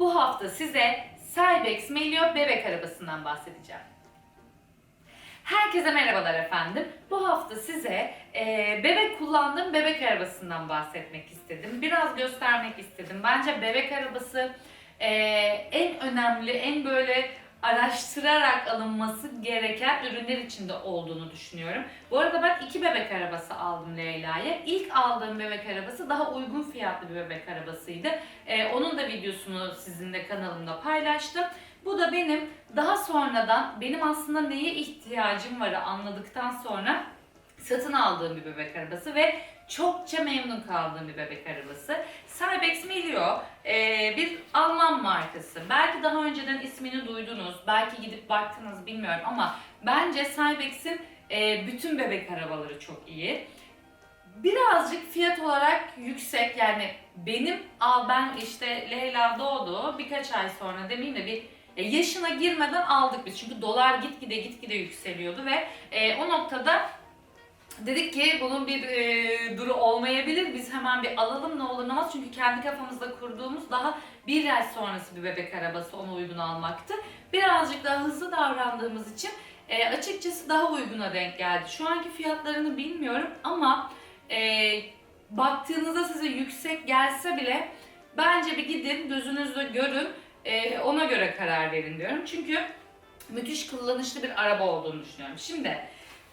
Bu hafta size Cybex Melio bebek arabasından bahsedeceğim. Herkese merhabalar efendim. Bu hafta size e, bebek kullandığım bebek arabasından bahsetmek istedim. Biraz göstermek istedim. Bence bebek arabası e, en önemli, en böyle araştırarak alınması gereken ürünler içinde olduğunu düşünüyorum. Bu arada ben iki bebek arabası aldım Leyla'ya. İlk aldığım bebek arabası daha uygun fiyatlı bir bebek arabasıydı. Ee, onun da videosunu sizinle kanalımda paylaştım. Bu da benim daha sonradan benim aslında neye ihtiyacım varı anladıktan sonra satın aldığım bir bebek arabası ve çokça memnun kaldığım bir bebek arabası. Cybex Milio e, bir Alman markası. Belki daha önceden ismini duydunuz, belki gidip baktınız bilmiyorum ama bence Cybex'in e, bütün bebek arabaları çok iyi. Birazcık fiyat olarak yüksek yani benim al ben işte Leyla doğdu birkaç ay sonra demeyeyim de bir e, yaşına girmeden aldık biz çünkü dolar gitgide gitgide yükseliyordu ve e, o noktada dedik ki bunun bir e, duru olmayabilir biz hemen bir alalım ne olur ne olmaz çünkü kendi kafamızda kurduğumuz daha bir yaş sonrası bir bebek arabası ona uygun almaktı. Birazcık daha hızlı davrandığımız için e, açıkçası daha uyguna denk geldi. Şu anki fiyatlarını bilmiyorum ama e, baktığınızda size yüksek gelse bile bence bir gidin gözünüzle görün e, ona göre karar verin diyorum. Çünkü müthiş kullanışlı bir araba olduğunu düşünüyorum. Şimdi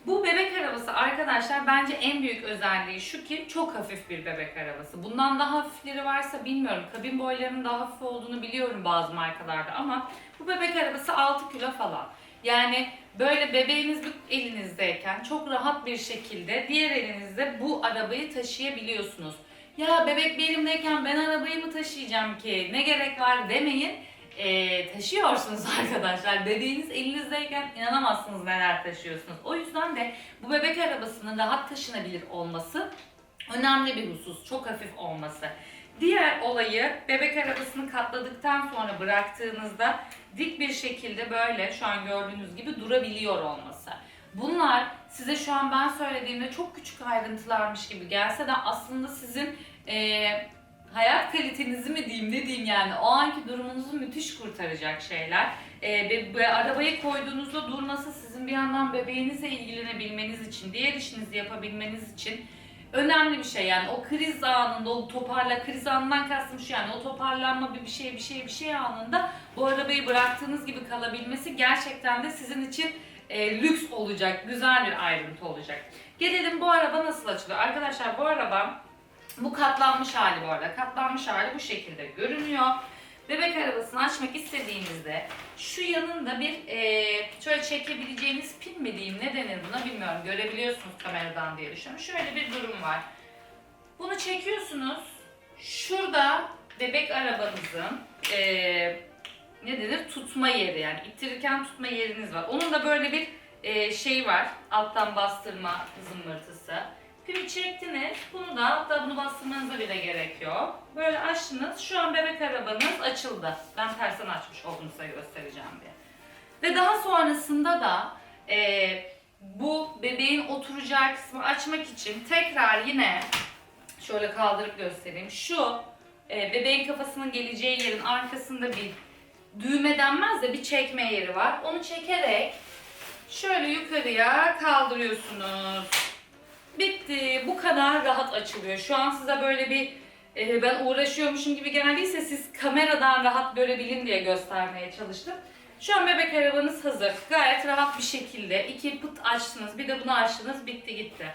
bu bebek arabası arkadaşlar bence en büyük özelliği şu ki çok hafif bir bebek arabası. Bundan daha hafifleri varsa bilmiyorum. Kabin boylarının daha hafif olduğunu biliyorum bazı markalarda ama bu bebek arabası 6 kilo falan. Yani böyle bebeğiniz elinizdeyken çok rahat bir şekilde diğer elinizde bu arabayı taşıyabiliyorsunuz. Ya bebek bir elimdeyken ben arabayı mı taşıyacağım ki ne gerek var demeyin. Ee, taşıyorsunuz arkadaşlar. Bebeğiniz elinizdeyken inanamazsınız neler taşıyorsunuz. O yüzden de bu bebek arabasının rahat taşınabilir olması önemli bir husus. Çok hafif olması. Diğer olayı bebek arabasını katladıktan sonra bıraktığınızda dik bir şekilde böyle şu an gördüğünüz gibi durabiliyor olması. Bunlar size şu an ben söylediğimde çok küçük ayrıntılarmış gibi gelse de aslında sizin eee, hayat kalitenizi mi diyeyim ne diyeyim yani o anki durumunuzu müthiş kurtaracak şeyler. Eee, ve, ve arabayı koyduğunuzda durması sizin bir yandan bebeğinizle ilgilenebilmeniz için, diğer işinizi yapabilmeniz için önemli bir şey yani o kriz anında o toparla kriz anından kastım şu yani o toparlanma bir bir şey bir şey bir şey anında bu arabayı bıraktığınız gibi kalabilmesi gerçekten de sizin için e, lüks olacak, güzel bir ayrıntı olacak. Gelelim bu araba nasıl açılıyor? Arkadaşlar bu araba bu katlanmış hali bu arada. Katlanmış hali bu şekilde görünüyor. Bebek arabasını açmak istediğinizde şu yanında bir e, şöyle çekebileceğiniz pin mi diyeyim ne denir buna bilmiyorum. Görebiliyorsunuz kameradan diye düşünüyorum. Şöyle bir durum var. Bunu çekiyorsunuz. Şurada bebek arabanızın e, ne denir tutma yeri yani ittirirken tutma yeriniz var. Onun da böyle bir e, şey var. Alttan bastırma zımbırtısı. Pimi çektiniz. Bunu da hatta bunu bastırmanıza bile gerek yok. Böyle açtınız. Şu an bebek arabanız açıldı. Ben tersten açmış oldum size göstereceğim diye. Ve daha sonrasında da e, bu bebeğin oturacağı kısmı açmak için tekrar yine şöyle kaldırıp göstereyim. Şu e, bebeğin kafasının geleceği yerin arkasında bir düğme denmez de bir çekme yeri var. Onu çekerek şöyle yukarıya kaldırıyorsunuz. Bitti. Bu kadar rahat açılıyor. Şu an size böyle bir e, ben uğraşıyormuşum gibi geldiyse siz kameradan rahat görebilin diye göstermeye çalıştım. Şu an bebek arabanız hazır. Gayet rahat bir şekilde iki pıt açtınız. Bir de bunu açtınız. Bitti gitti.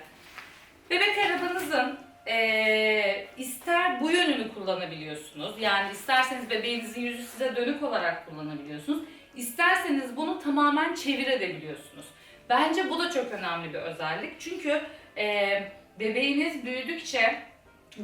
Bebek arabanızın eee, ister bu yönünü kullanabiliyorsunuz. Yani isterseniz bebeğinizin yüzü size dönük olarak kullanabiliyorsunuz. İsterseniz bunu tamamen çevirebiliyorsunuz. Bence bu da çok önemli bir özellik. Çünkü eee, bebeğiniz büyüdükçe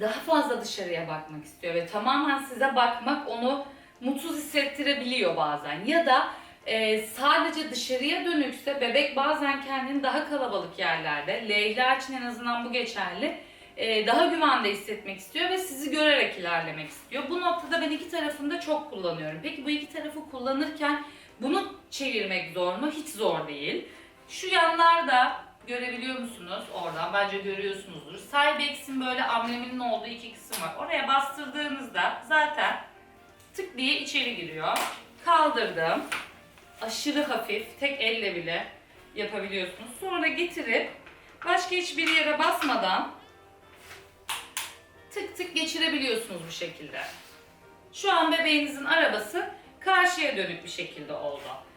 daha fazla dışarıya bakmak istiyor ve tamamen size bakmak onu mutsuz hissettirebiliyor bazen. Ya da e, sadece dışarıya dönükse bebek bazen kendini daha kalabalık yerlerde, Leyla için en azından bu geçerli, e, daha güvende hissetmek istiyor ve sizi görerek ilerlemek istiyor. Bu noktada ben iki tarafını da çok kullanıyorum. Peki bu iki tarafı kullanırken bunu çevirmek zor mu? Hiç zor değil. Şu yanlarda görebiliyor musunuz oradan? Bence görüyorsunuzdur. Cybex'in böyle ambleminin olduğu iki kısım var. Oraya bastırdığınızda zaten tık diye içeri giriyor. Kaldırdım. Aşırı hafif, tek elle bile yapabiliyorsunuz. Sonra getirip başka hiçbir yere basmadan tık tık geçirebiliyorsunuz bu şekilde. Şu an bebeğinizin arabası karşıya dönük bir şekilde oldu.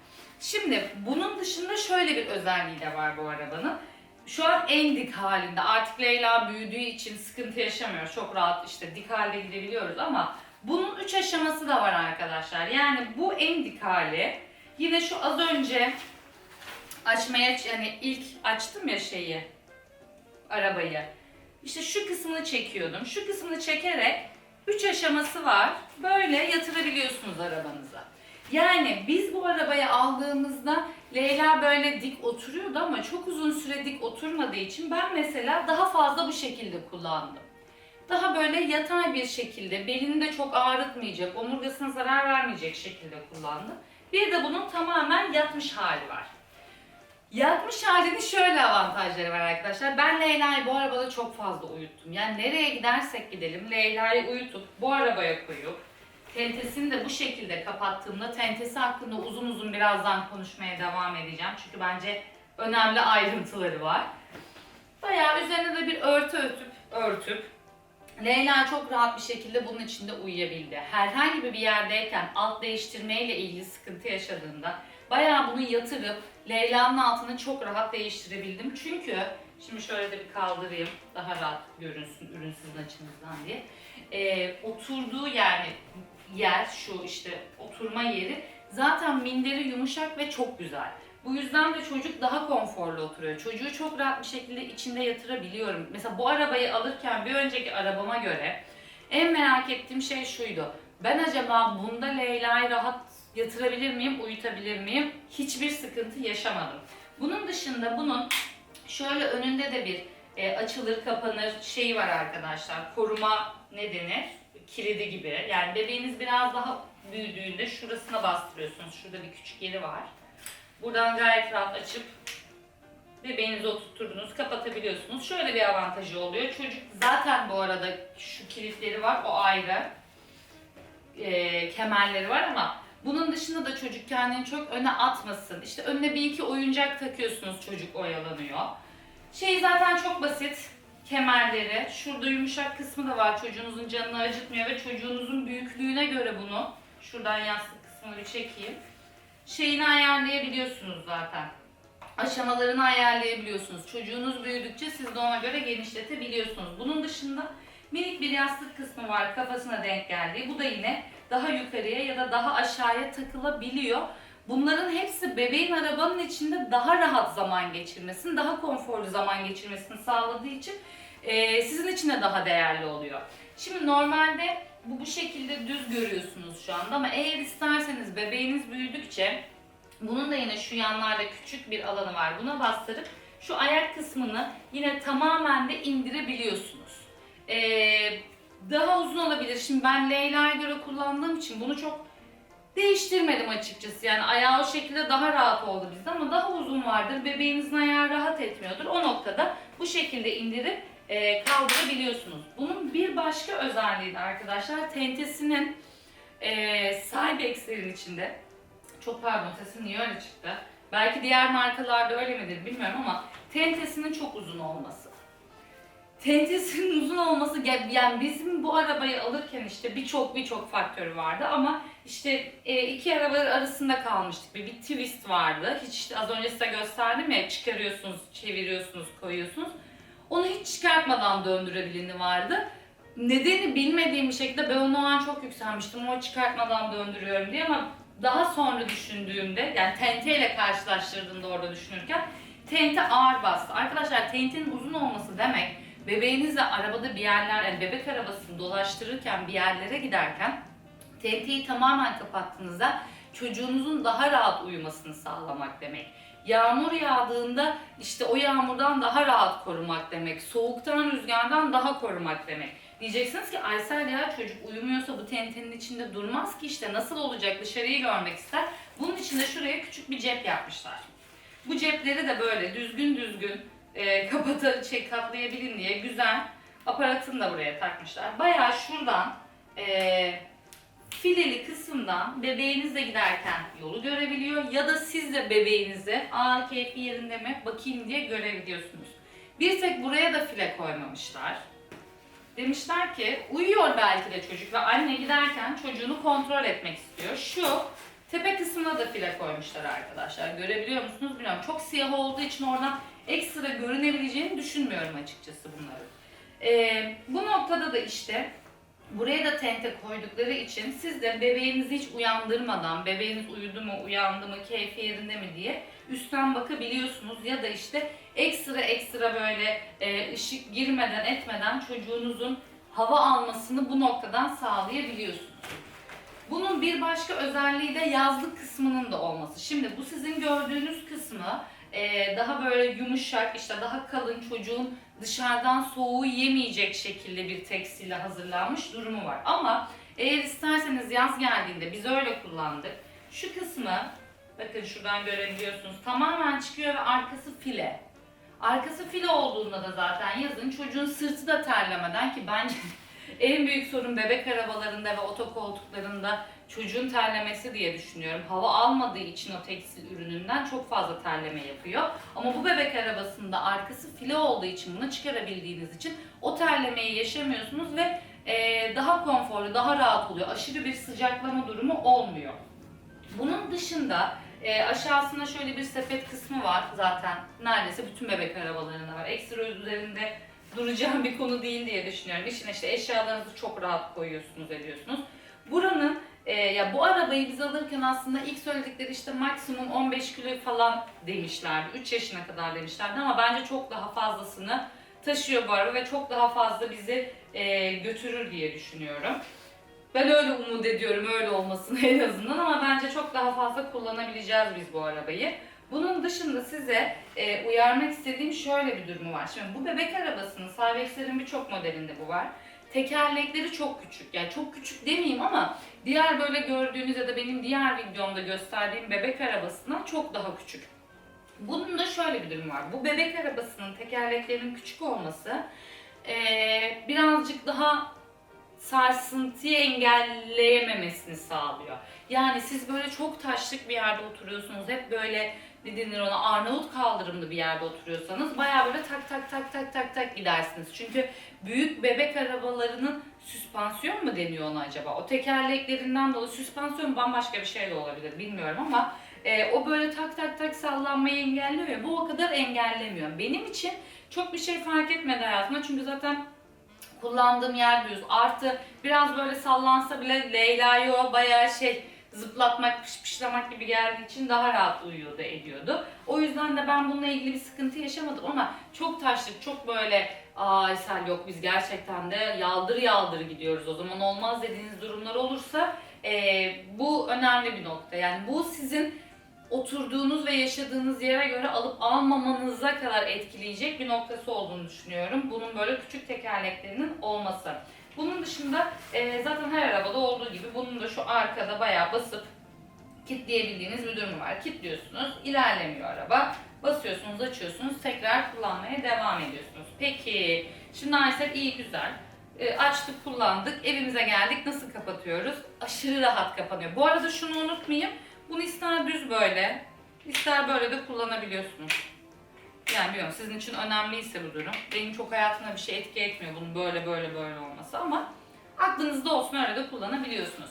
Şimdi bunun dışında şöyle bir özelliği de var bu arabanın. Şu an en dik halinde. Artık Leyla büyüdüğü için sıkıntı yaşamıyor. Çok rahat işte dik halde gidebiliyoruz ama bunun 3 aşaması da var arkadaşlar. Yani bu en dik hali. Yine şu az önce açmaya yani ilk açtım ya şeyi arabayı. İşte şu kısmını çekiyordum. Şu kısmını çekerek 3 aşaması var. Böyle yatırabiliyorsunuz arabanıza. Yani biz bu arabayı aldığımızda Leyla böyle dik oturuyordu ama çok uzun süre dik oturmadığı için ben mesela daha fazla bu şekilde kullandım. Daha böyle yatay bir şekilde, belini de çok ağrıtmayacak, omurgasına zarar vermeyecek şekilde kullandım. Bir de bunun tamamen yatmış hali var. Yatmış halinin şöyle avantajları var arkadaşlar. Ben Leyla'yı bu arabada çok fazla uyuttum. Yani nereye gidersek gidelim Leyla'yı uyutup bu arabaya koyup tentesini de bu şekilde kapattığımda tentesi hakkında uzun uzun birazdan konuşmaya devam edeceğim. Çünkü bence önemli ayrıntıları var. Bayağı üzerine de bir örtü örtüp örtüp Leyla çok rahat bir şekilde bunun içinde uyuyabildi. Herhangi bir yerdeyken alt değiştirmeyle ilgili sıkıntı yaşadığında bayağı bunu yatırıp Leyla'nın altını çok rahat değiştirebildim. Çünkü şimdi şöyle de bir kaldırayım daha rahat görünsün ürün sizin açınızdan diye. Ee, oturduğu yani yer şu işte oturma yeri zaten minderi yumuşak ve çok güzel. Bu yüzden de çocuk daha konforlu oturuyor. Çocuğu çok rahat bir şekilde içinde yatırabiliyorum. Mesela bu arabayı alırken bir önceki arabama göre en merak ettiğim şey şuydu. Ben acaba bunda Leyla'yı rahat yatırabilir miyim, uyutabilir miyim? Hiçbir sıkıntı yaşamadım. Bunun dışında bunun şöyle önünde de bir e, açılır kapanır şeyi var arkadaşlar. Koruma ne denir? Kilidi gibi. Yani bebeğiniz biraz daha büyüdüğünde şurasına bastırıyorsunuz. Şurada bir küçük yeri var. Buradan gayet rahat açıp bebeğinizi oturturdunuz, kapatabiliyorsunuz. Şöyle bir avantajı oluyor. Çocuk zaten bu arada şu kilitleri var, o ayrı. Ee, kemerleri var ama bunun dışında da çocuk kendini çok öne atmasın. İşte önüne bir iki oyuncak takıyorsunuz, çocuk oyalanıyor. Şey zaten çok basit. Kemerleri. Şurada yumuşak kısmı da var. Çocuğunuzun canını acıtmıyor ve çocuğunuzun büyüklüğüne göre bunu şuradan yastık kısmını çekeyim şeyini ayarlayabiliyorsunuz zaten. Aşamalarını ayarlayabiliyorsunuz. Çocuğunuz büyüdükçe siz de ona göre genişletebiliyorsunuz. Bunun dışında minik bir yastık kısmı var kafasına denk geldiği. Bu da yine daha yukarıya ya da daha aşağıya takılabiliyor. Bunların hepsi bebeğin arabanın içinde daha rahat zaman geçirmesini, daha konforlu zaman geçirmesini sağladığı için e, sizin için de daha değerli oluyor. Şimdi normalde bu bu şekilde düz görüyorsunuz şu anda ama eğer isterseniz bebeğiniz büyüdükçe bunun da yine şu yanlarda küçük bir alanı var. Buna bastırıp şu ayak kısmını yine tamamen de indirebiliyorsunuz. Ee, daha uzun olabilir. Şimdi ben Leyla'ya göre kullandığım için bunu çok değiştirmedim açıkçası. Yani ayağı o şekilde daha rahat oldu bizde ama daha uzun vardır. Bebeğinizin ayağı rahat etmiyordur. O noktada bu şekilde indirip e, kaldırabiliyorsunuz. Bunun bir başka özelliği de arkadaşlar tentesinin e, Cybex'lerin içinde çok pardon sesim niye öyle çıktı? Belki diğer markalarda öyle midir bilmiyorum ama tentesinin çok uzun olması. Tentesinin uzun olması yani bizim bu arabayı alırken işte birçok birçok faktörü vardı ama işte e, iki araba arasında kalmıştık. Bir, bir twist vardı. Hiç işte az önce size gösterdim ya çıkarıyorsunuz, çeviriyorsunuz, koyuyorsunuz. Onu hiç çıkartmadan döndürebileni vardı. Nedeni bilmediğim bir şekilde ben onu o an çok yükselmiştim. O çıkartmadan döndürüyorum diye ama daha sonra düşündüğümde yani tente ile karşılaştırdığımda orada düşünürken tente ağır bastı. Arkadaşlar tentenin uzun olması demek bebeğinizle arabada bir yerler yani bebek arabasını dolaştırırken bir yerlere giderken tenteyi tamamen kapattığınızda çocuğunuzun daha rahat uyumasını sağlamak demek. Yağmur yağdığında işte o yağmurdan daha rahat korumak demek. Soğuktan, rüzgardan daha korumak demek. Diyeceksiniz ki Aysel ya çocuk uyumuyorsa bu tentenin içinde durmaz ki işte nasıl olacak dışarıyı görmek ister. Bunun için de şuraya küçük bir cep yapmışlar. Bu cepleri de böyle düzgün düzgün e, kapata, şey, katlayabilin diye güzel aparatını da buraya takmışlar. Bayağı şuradan e, fileli kısımdan bebeğinizle giderken yolu görebiliyor ya da siz de bebeğinizi aa keyfi yerinde mi bakayım diye görebiliyorsunuz. Bir tek buraya da file koymamışlar. Demişler ki uyuyor belki de çocuk ve anne giderken çocuğunu kontrol etmek istiyor. Şu tepe kısmına da file koymuşlar arkadaşlar. Görebiliyor musunuz bilmiyorum. Çok siyah olduğu için oradan ekstra görünebileceğini düşünmüyorum açıkçası bunları. Ee, bu noktada da işte buraya da tente koydukları için siz de bebeğinizi hiç uyandırmadan, bebeğiniz uyudu mu, uyandı mı, keyfi yerinde mi diye üstten bakabiliyorsunuz ya da işte ekstra ekstra böyle e, ışık girmeden etmeden çocuğunuzun hava almasını bu noktadan sağlayabiliyorsunuz. Bunun bir başka özelliği de yazlık kısmının da olması. Şimdi bu sizin gördüğünüz kısmı e, daha böyle yumuşak, işte daha kalın çocuğun dışarıdan soğuğu yemeyecek şekilde bir tekstille hazırlanmış durumu var. Ama eğer isterseniz yaz geldiğinde biz öyle kullandık. Şu kısmı bakın şuradan görebiliyorsunuz tamamen çıkıyor ve arkası file. Arkası file olduğunda da zaten yazın çocuğun sırtı da terlemeden ki bence en büyük sorun bebek arabalarında ve otokoltuklarında çocuğun terlemesi diye düşünüyorum. Hava almadığı için o tekstil ürününden çok fazla terleme yapıyor. Ama bu bebek arabasında arkası file olduğu için bunu çıkarabildiğiniz için o terlemeyi yaşamıyorsunuz ve eee, daha konforlu, daha rahat oluyor. Aşırı bir sıcaklama durumu olmuyor. Bunun dışında e, aşağısında şöyle bir sepet kısmı var zaten. Neredeyse bütün bebek arabalarında var. Ekstra üzerinde duracağım bir konu değil diye düşünüyorum. İçine işte eşyalarınızı çok rahat koyuyorsunuz, ediyorsunuz. Buranın e, ya bu arabayı biz alırken aslında ilk söyledikleri işte maksimum 15 kilo falan demişlerdi. 3 yaşına kadar demişlerdi ama bence çok daha fazlasını taşıyor bu araba ve çok daha fazla bizi e, götürür diye düşünüyorum. Ben öyle umut ediyorum öyle olmasını en azından ama bence çok daha fazla kullanabileceğiz biz bu arabayı. Bunun dışında size e, uyarmak istediğim şöyle bir durumu var. Şimdi bu bebek arabasının, Cybex'lerin birçok modelinde bu var. Tekerlekleri çok küçük. Yani çok küçük demeyeyim ama diğer böyle gördüğünüz ya da benim diğer videomda gösterdiğim bebek arabasından çok daha küçük. Bunun da şöyle bir durum var. Bu bebek arabasının tekerleklerinin küçük olması e, birazcık daha sarsıntıyı engelleyememesini sağlıyor. Yani siz böyle çok taşlık bir yerde oturuyorsunuz, hep böyle ne denir ona Arnavut kaldırımlı bir yerde oturuyorsanız bayağı böyle tak tak tak tak tak tak gidersiniz. Çünkü büyük bebek arabalarının süspansiyon mu deniyor ona acaba? O tekerleklerinden dolayı süspansiyon bambaşka bir şey de olabilir bilmiyorum ama e, o böyle tak tak tak sallanmayı engelliyor bu o kadar engellemiyor. Benim için çok bir şey fark etmedi hayatımda çünkü zaten kullandığım yer düz. Artı biraz böyle sallansa bile Leyla'yı o bayağı şey zıplatmak, pışpışlamak gibi geldiği için daha rahat uyuyordu, ediyordu. O yüzden de ben bununla ilgili bir sıkıntı yaşamadım ama çok taşlık, çok böyle aa Aysel yok biz gerçekten de yaldır yaldır gidiyoruz o zaman olmaz dediğiniz durumlar olursa eee, bu önemli bir nokta. Yani bu sizin oturduğunuz ve yaşadığınız yere göre alıp almamanıza kadar etkileyecek bir noktası olduğunu düşünüyorum. Bunun böyle küçük tekerleklerinin olması. Bunun dışında e, zaten her arabada olduğu gibi bunun da şu arkada bayağı basıp kilitleyebildiğiniz bir durumu var. Kilitliyorsunuz, ilerlemiyor araba. Basıyorsunuz, açıyorsunuz, tekrar kullanmaya devam ediyorsunuz. Peki, şimdi Aysel iyi güzel. E, açtık, kullandık, evimize geldik. Nasıl kapatıyoruz? Aşırı rahat kapanıyor. Bu arada şunu unutmayayım. Bunu ister düz böyle, ister böyle de kullanabiliyorsunuz. Yani bilmiyorum sizin için önemliyse bu durum. Benim çok hayatımda bir şey etki etmiyor bunun böyle böyle böyle olması ama aklınızda olsun öyle de kullanabiliyorsunuz.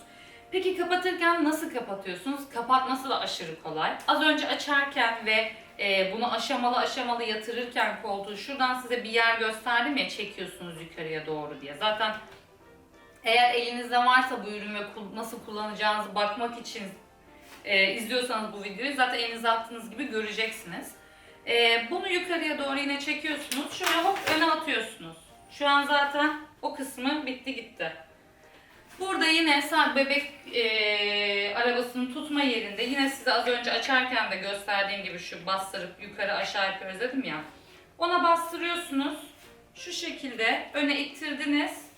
Peki kapatırken nasıl kapatıyorsunuz? Kapatması da aşırı kolay. Az önce açarken ve e, bunu aşamalı aşamalı yatırırken koltuğu şuradan size bir yer gösterdim ya çekiyorsunuz yukarıya doğru diye. Zaten eğer elinizde varsa bu ürün ve nasıl kullanacağınızı bakmak için e, izliyorsanız bu videoyu zaten elinize attığınız gibi göreceksiniz. E, bunu yukarıya doğru yine çekiyorsunuz. Şöyle hop öne atıyorsunuz. Şu an zaten o kısmı bitti gitti. Burada yine sağ bebek e, arabasını tutma yerinde yine size az önce açarken de gösterdiğim gibi şu bastırıp yukarı aşağı yapıyoruz dedim ya. Ona bastırıyorsunuz. Şu şekilde öne ittirdiniz.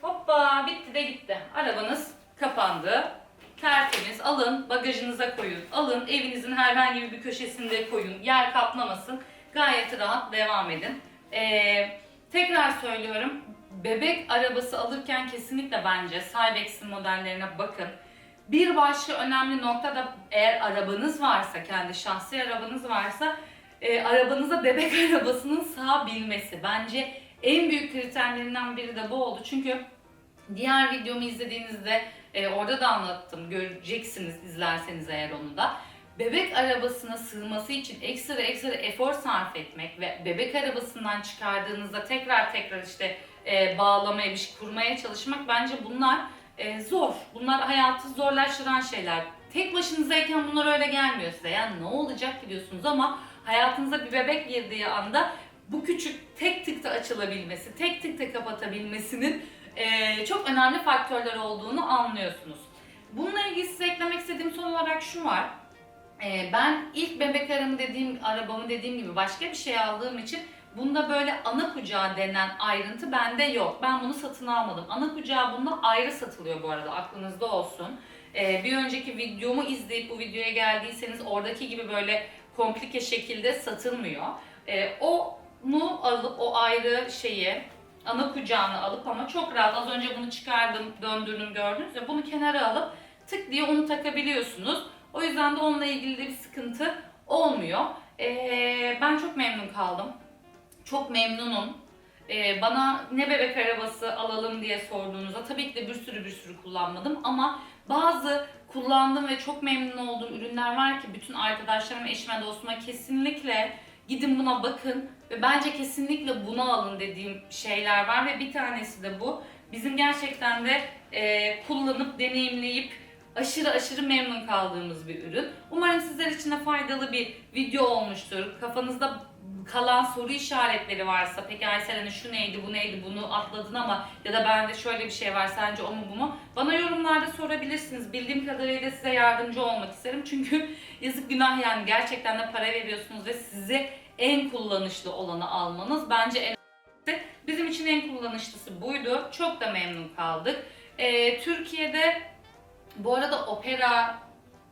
Hoppa bitti de gitti. Arabanız kapandı. Tertemiz alın bagajınıza koyun. Alın evinizin herhangi bir köşesinde koyun. Yer kaplamasın. Gayet rahat devam edin. Ee, tekrar söylüyorum. bebek arabası alırken kesinlikle bence Cybex'in modellerine bakın. Bir başka önemli nokta da eğer arabanız varsa, kendi şahsi arabanız varsa e, arabanıza bebek arabasının sığabilmesi. Bence en büyük kriterlerinden biri de bu oldu. Çünkü diğer videomu izlediğinizde e, orada da anlattım. Göreceksiniz izlerseniz eğer onu da. Bebek arabasına sığması için ekstra ekstra efor sarf etmek ve bebek arabasından çıkardığınızda tekrar tekrar işte e, bağlamaya, bir şey kurmaya çalışmak bence bunlar e, zor. Bunlar hayatı zorlaştıran şeyler. Tek başınızayken bunlar öyle gelmiyor size. Yani ne olacak ki diyorsunuz ama hayatınıza bir bebek girdiği anda bu küçük tek tıkta açılabilmesi, tek tıkta kapatabilmesinin e, çok önemli faktörler olduğunu anlıyorsunuz. Bununla ilgili size eklemek istediğim son olarak şu var. E, ben ilk bebek arabamı dediğim, arabamı dediğim gibi başka bir şey aldığım için bunda böyle ana kucağı denen ayrıntı bende yok. Ben bunu satın almadım. Ana kucağı bunda ayrı satılıyor bu arada aklınızda olsun. E, bir önceki videomu izleyip bu videoya geldiyseniz oradaki gibi böyle komplike şekilde satılmıyor. E, onu alıp o ayrı şeyi ana kucağını alıp ama çok rahat az önce bunu çıkardım döndürdüm gördünüz ya bunu kenara alıp tık diye onu takabiliyorsunuz. O yüzden de onunla ilgili de bir sıkıntı olmuyor. Ee, ben çok memnun kaldım. Çok memnunum. Ee, bana ne bebek arabası alalım diye sorduğunuzda tabii ki de bir sürü bir sürü kullanmadım ama bazı kullandığım ve çok memnun olduğum ürünler var ki bütün arkadaşlarım, eşime, dostuma kesinlikle gidin buna bakın ve bence kesinlikle bunu alın dediğim şeyler var ve bir tanesi de bu. Bizim gerçekten de e, kullanıp deneyimleyip aşırı aşırı memnun kaldığımız bir ürün. Umarım sizler için de faydalı bir video olmuştur. Kafanızda kalan soru işaretleri varsa peki Aysel hani şu neydi bu neydi bunu atladın ama ya da bende şöyle bir şey var sence o mu bu mu? Bana yorumlarda sorabilirsiniz. Bildiğim kadarıyla size yardımcı olmak isterim. Çünkü yazık günah yani gerçekten de para veriyorsunuz ve size en kullanışlı olanı almanız bence en Bizim için en kullanışlısı buydu. Çok da memnun kaldık. Ee, Türkiye'de bu arada Opera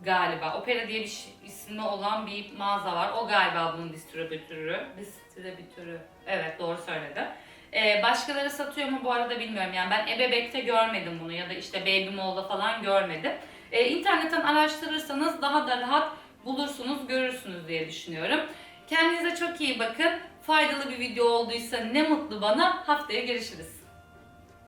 galiba, Opera diye bir şey- ismi olan bir mağaza var. O galiba bunun distribütörü. Distribütörü. Evet doğru söyledi. Ee, başkaları satıyor mu bu arada bilmiyorum. Yani ben Ebebek'te görmedim bunu ya da işte Baby Mall'da falan görmedim. Ee, internetten araştırırsanız daha da rahat bulursunuz, görürsünüz diye düşünüyorum. Kendinize çok iyi bakın. Faydalı bir video olduysa ne mutlu bana. Haftaya görüşürüz.